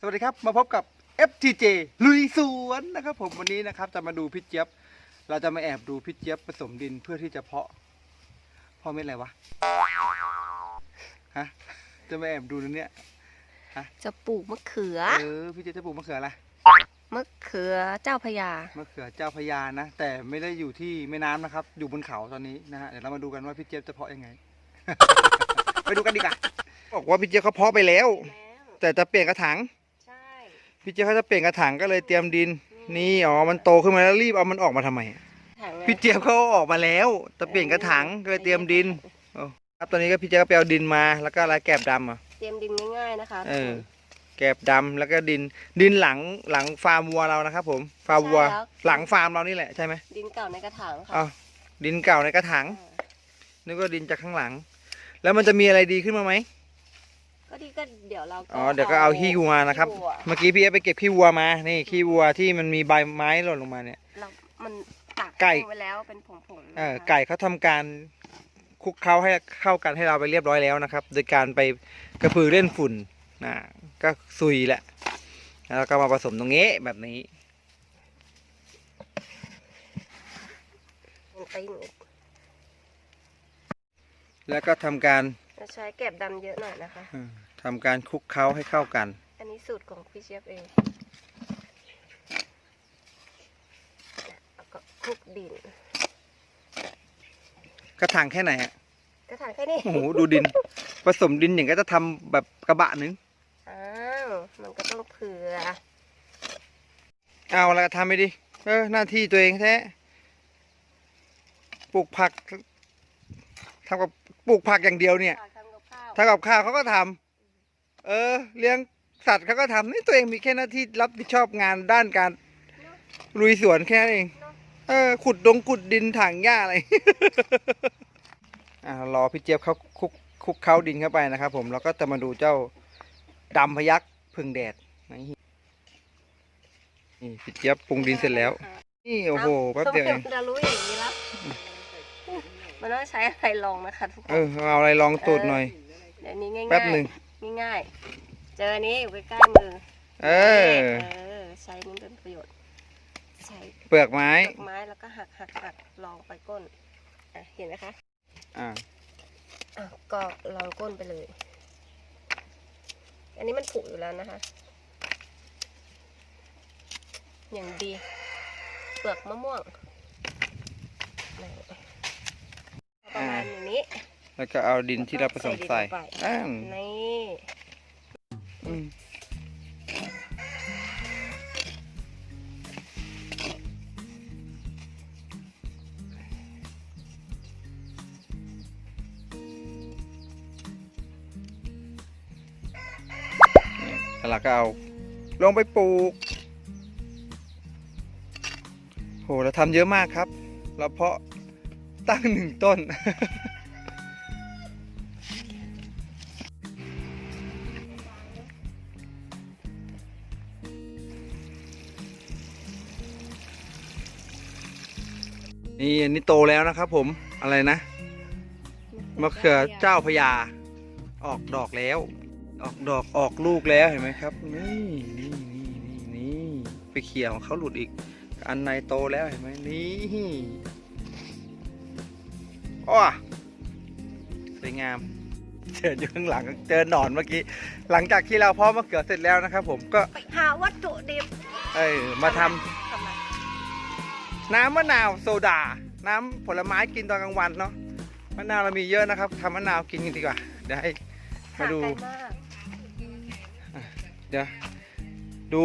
สวัสดีครับ มาพบกับ FTJ ลุยสวนนะครับ ผมวันนี้นะครับ จะมาดูพี่เจี๊ยบ เราจะมาแอบดูพี่เจี๊ยบผสมดินเพื่อที่จะเพาะเพาะเม็ดอะไรวะฮะจะมาแอบดูนะเนี่ยจะปลูกมะเขือ เออพี่เจี๊ยบจะปลูกมะเขืออะไรมะเขือเจ้าพระยามะเขือเจ้าพระยานะ แต่ไม่ได้อยู่ที่แม่น้ำนะครับ อยู่บนเขาตอนนี้นะฮะเดี๋ยวเรามาดูกันว่าพี่เจี๊ยบจะเพาะยังไง ไปดูกันดีกว่าบอกว่าพี่เจี๊ยบเขาเพาะไปแล้ว แต่จะเปลี่ยนกระถางใช่ พี่เจี๊ยบเขาจะเปลี่ยนกระถางก็เลยเตรียมดิน นี่อ๋อมันโตขึ้นมาแล้วรีบเอามันออกมาทำไมอะถังนะพี่เจี๊ยบเขาเอาออกมาแล้วจะเปลี่ยนกระถางก็เลยเตรียมดินโอ้ครับตอนนี้ก็พี่เจี๊ยบก็ไปเอาดินมาแล้วก็อะไรแกบดำอะเตรียมดินง่ายๆนะคะเออ แกบดำแล้วก็ดินดินหลังหลังฟาร์มวัวเรานะครับผมฟาร์มวัว หลังฟาร์มเรานี่แหละใช่ไหมดินเก่าในกระถางค่ะอ้าวดินเก่าในกระถางนึกว่าดินจากข้างหลัง แล้วมันจะมีอะไรดีขึ้นมาไหม ก็ดีก็เดี๋ยวเราอ๋อเดี๋ยวก็เอาขี้วัวนะครับ ขี้วัวเมื่อกี้พี่เอฟไปเก็บขี้วัวมา นี่ขี้วัวที่มันมีใบไม้หล่นลงมาเนี่ย เรามันตักไก่ไว้แล้วเป็นผงๆเออนะคะไก่เขาทำการคลุกเคล้าให้เข้ากันให้เราไปเรียบร้อยแล้วนะครับ โดยการไปกระพือเล่นฝุ่นนะก็ซุยแหละ แล้วก็มาผสมตรงนี้แบบนี้มันไปอีกแล้วก็ทำการเราใช้แกบดำเยอะหน่อยนะคะเออ ทำการคลุกเคล้าให้เข้ากัน อันนี้สูตรของพี่เชฟเองแล้วก็คลุกดิน กระถางแค่ไหนฮะกระถางแค่นี้ โอ้โหดูดิน ผสมดินอย่างก็จะทำแบบกระบะหนึ่งอ้าวมันก็ต้องเผื่อ เอาแล้วก็ทำไปดิเออหน้าที่ตัวเองแท้ปลูกผักทำกับปลูกผักอย่างเดียวเนี่ยฝากทำกับข้าวทำกับข้าวเขาก็ทำ เออ เลี้ยงสัตว์เขาก็ทำนี่ตัวเองมีแค่หน้าที่รับผิดชอบงานด้านการลุยสวนแค่นั้นเอง เออ ขุดดงขุดดินถางหญ้าอะไร อ่ารอพี่เจี๊ยบเขาคลุกคลุกเข้าดินเข้าไปนะครับผมแล้วก็จะมาดูเจ้าดำพยักพึ่งแดดนี่นี่พี่เจี๊ยบปรุงดินเสร็จแล้ว นี่โอ้โหแป๊บเดียวเองเรารู้อย่างนี้แล้วมันต้องใช้อะไรลองนะคะทุกคเอนอเอาอะไรลองตูดหน่อยเดี๋ยวนี้ง่ายๆแป๊บหนึ่ง ง่ายๆ เจออันนี้อยู่ใกล้ๆมือเออ เออ ใช้นี่เป็นประโยชน์ ใช้เปลือกไม้ ดอกไม้แล้วก็หักหักหักลองไปก้นอะเห็นไหมคะอ่า อะก็ลองก้นไปเลย อันนี้มันผุอยู่แล้วนะคะ อย่างดี เปลือกมะม่วงนี่ประมาณอย่างนี้ แล้วก็เอาดินที่เราผสมใส่ใส่ดินลงไปอ้าวนี่ แล้วเราก็เอาลงไปปลูกโหเราทำเยอะมากครับ เราเพาะตั้งหนึ่งต้น นี่อันนี้โตแล้วนะครับผมอะไรนะมะเขือเจ้าพญาออกดอกแล้ว ออกดอกออกลูกแล้วเห็นไหมครับ นี่นี่นี่นี่นี่ไปเขี่ยของเขาหลุดอีก อันในโตแล้วเห็นไหมนี่อ้อสวยงามเจออยู่ข้างหลังเจอหนอนเมื่อกี้ หลังจากที่เราเพาะมะเขือเสร็จแล้วนะครับ ผมก็ไปหาวัตถุดิบเออมาทำทำไมน้ำมะนาวโซดา น้ำผลไม้กินตอนกลางวันเนาะมะนาวเรามีเยอะนะครับทำมะนาวกินกันดีกว่าเดี๋ยวให้มาดูห่งไกลมาก เดี๋ยวดู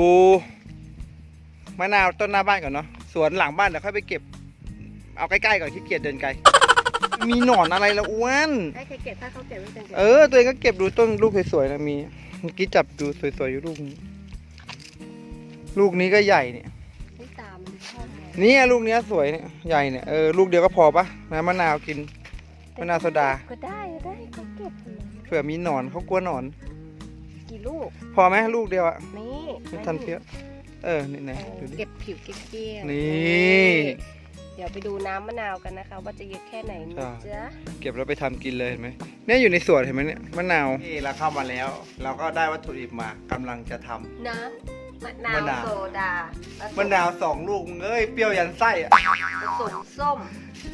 มะนาวต้นหน้าบ้านก่อนเนาะสวนหลังบ้านเดี๋ยวค่อยไปเก็บ เอาใกล้ๆก่อนที่เกียจเดินไกล มีหนอนอะไรละอ้วนให้ใครเก็บถ้าเขาเก็บไม่เป็นเออ ตัวเองก็เก็บดูต้นลูกสวยๆนะมีเมื่อกี้จับดูสวยๆอยู่ลูกนี้ลูกนี้ก็ใหญ่เนี่ย ไม่ตามมันชอบไงเนี่ยลูกเนี้ยสวยเนี่ยใหญ่เนี่ยเออลูกเดียวก็พอปะน้ำมะนาวกิน มะนาวโซดา ก็ได้ก็ได้เขาเก็บเลยเผื่อมีหนอนเขากลัวหนอน กี่ลูก พอไหมลูกเดียวอะนี่ไม่ทันเพี้ยเออ นี่ไหนเออดูดิเก็บผิวเกลี้ยงๆนี่ เดี๋ยวไปดูน้ำมะนาวกันนะคะ ว่าจะเยอะแค่ไหนนะจ๊ะ เก็บแล้วไปทำกินเลยเห็นไหมเนี่ยอยู่ในสวนเห็นไหมเนี่ยมะนาว นี่เราเข้ามาแล้ว เราก็ได้วัตถุดิบมากำลังจะทำน้ำมะนาวมะนาวโซดาผสมะนาวสองลูกมึงเอ้ยเปรี้ยวยันไส้อะผสมส้ม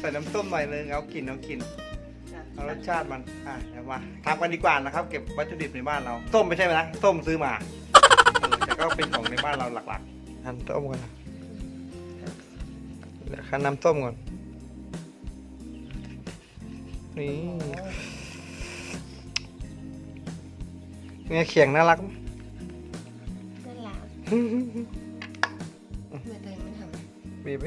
ใส่น้ำส้มหน่อยนึงเอากลิ่นเอากลิ่นจ้ะเอา รสชาติมันอะเดี๋ยวมาทำกันดีกว่านะครับ เก็บวัตถุดิบในบ้านเรา ส้มไม่ใช่ไหมนะส้มซื้อมาเออแต่ก็เป็นของในบ้านเราหลักๆหั่นส้มก่อนนะเดี๋ยวขั้นน้ำส้มก่อนนี่เนี่ยเขียงน่ารักไหมนั่นแหละทำไมตัวเองไม่ทบีบไหม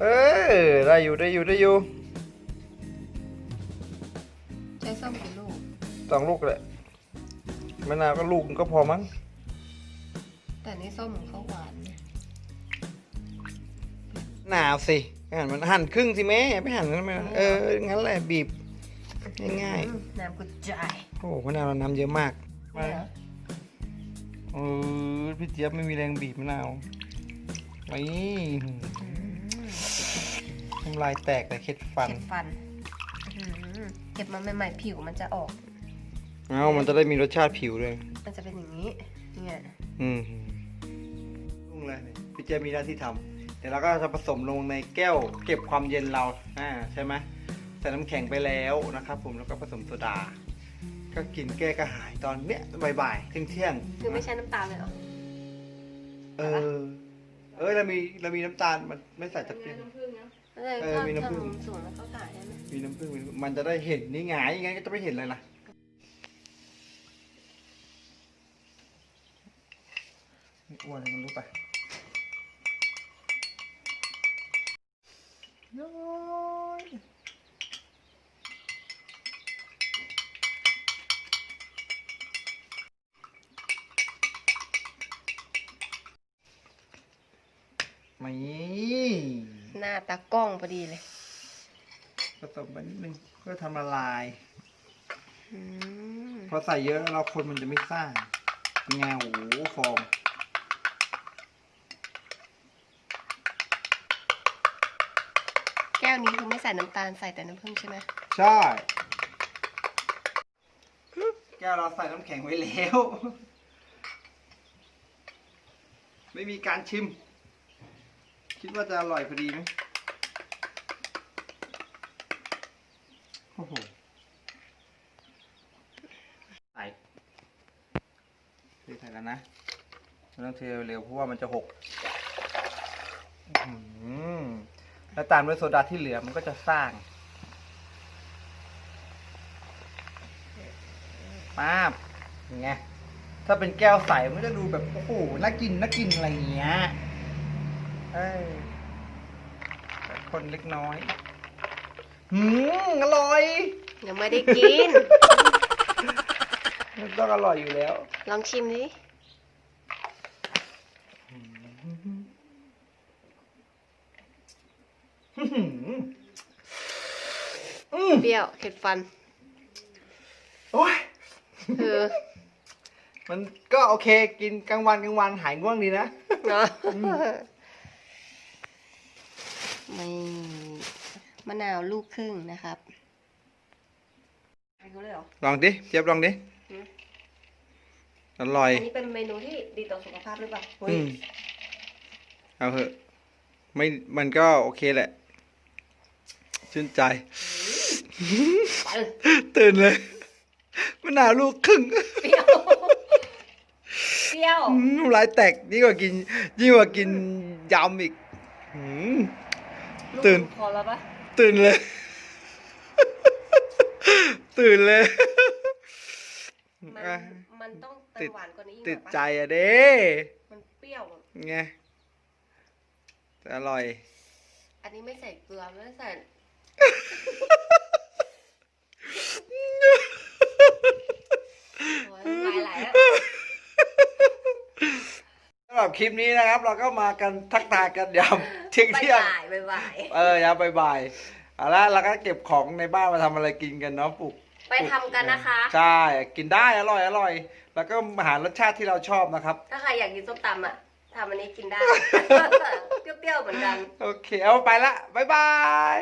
เออได้อยู่ได้อยู่ได้อยู่ สองลูกแหละมะนาวก็ลูกก็พอมั้งแต่นี่ส้มของเขาหวานนะหนาวสิหั่นมันหั่นครึ่งสิแม่ไปหั่นนั้นไหมเอองั้นแหละบีบง่ายอืมน้ำกุจายๆโอ้โหมะนาวเราน้ำเยอะมากไม่เหรอเออพี่เจี๊ยบไม่มีแรงบีบมะนาวไอ้ทำลายแตกแต่เข็ดฟัน เก็บฟันอื้อหือเก็บมาใหม่ๆผิวมันจะออก เอ้ามันจะได้มีรสชาติผิวด้วย มันจะเป็นอย่างนี้ เนี่ย อืมรุ่งเลยพี่เจี๊ยบมีหน้าที่ทำเดี๋ยวเราก็จะผสมลงในแก้ว เก็บความเย็นเรา อ่า ใช่ไหมใส่น้ำแข็งไปแล้วนะครับ ผม แล้วก็ผสมโซดา ก็กินแก้กระหายตอนเนี้ยบ่ายๆเที่ยงเที่ยงๆคือไม่ใช่น้ำตาลเลยเหรอ เออ เออเรามีเรามีน้ำตาลมันไม่ใส่ตะเกียบเออเออมีน้ำผึ้งทำสูงแล้วเขาขายได้ไหมมีน้ำผึ้งมีน้ำผึ้งมันจะได้เห็นนี่ไงยังไงก็จะไม่เห็นเลยล่ะ นี่อ้วนให้มันรู้ไปน้อยไม่หน้าตากล้องพอดีเลยผสมไปนิดนึงเพื่อทำละลาย อืม พอใส่เยอะแล้วเราคนมันจะไม่ซ่านเงาโอ้โหฟอง ก้วนี้คือไม่ใส่น้ำตาลใส่แต่น้ำผึ้งใช่ไหมใช่ แก้วเราใส่น้ำแข็งไว้แล้ว ไม่มีการชิม คิดว่าจะอร่อยพอดีไหมโอ้โหใส่เทใส่กันนะไม่ต้องเทเร็วเพราะว่ามันจะหก อื้อ แล้วตามด้วยโซดาที่เหลือมันก็จะสร้างป้าบอย่างเงี้ยถ้าเป็นแก้วใสมันก็จะดูแบบโอ้โหน่ากินน่ากินอะไรอย่างเงี้ยเอ้ยแต่คนเล็กน้อยหืมอร่อยยังไม่ได้กิน มันต้องอร่อยอยู่แล้ว ลองชิมดิ อื้อหืออืม เปรี้ยวเผ็ดฟัน โอ้ยเออมันก็โอเคกินกลางวันกลางวันหายง่วงดีนะเนาะไม่มะนาวลูกครึ่งนะครับไปเขาเลยเหรอลองดิเจี๊ยบลองดิอืมอร่อยอันนี้เป็นเมนูที่ดีต่อสุขภาพหรือเปล่าเฮ้ยอืมเอาเหอะไม่มันก็โอเคแหละ ชื่นใจไปตื่นเลยมะนาวลูกครึ่งเปรี้ยวเปรี้ยวอืมน้ำลายแตกยิ่งกว่ากิน ยิ่งกว่ากินยำอีกอืมตื่นพอแล้วปะตื่นเลย ตื่นเลยมันอะมันต้องเติติมดหวานกว่านี้อีกติดหน่อยปะใจอะเด้มันเปรี้ยวอะไงแต่อร่อย อันนี้ไม่ใส่เกลือไม่ได้ใส่ โอ้ยน้ำลายไหลแล้วสำหรับคลิปนี้นะครับ เราก็มากันทักทายกันยามเที่ยงบายเที่ยงบายบายบายเออยามบ่ายๆเอาละเราก็เก็บของในบ้านมาทำอะไรกินกันเนาะปลูก ไปทำกันนะคะ ใช่ กินได้อร่อยอร่อย แล้วก็มาหารสชาติที่เราชอบนะครับ ถ้าใครอยากกินส้มตำอะทำอันนี้กินได้ เปรี้ยวๆเหมือนกัน โอเค เอาไปละ บ๊ายบาย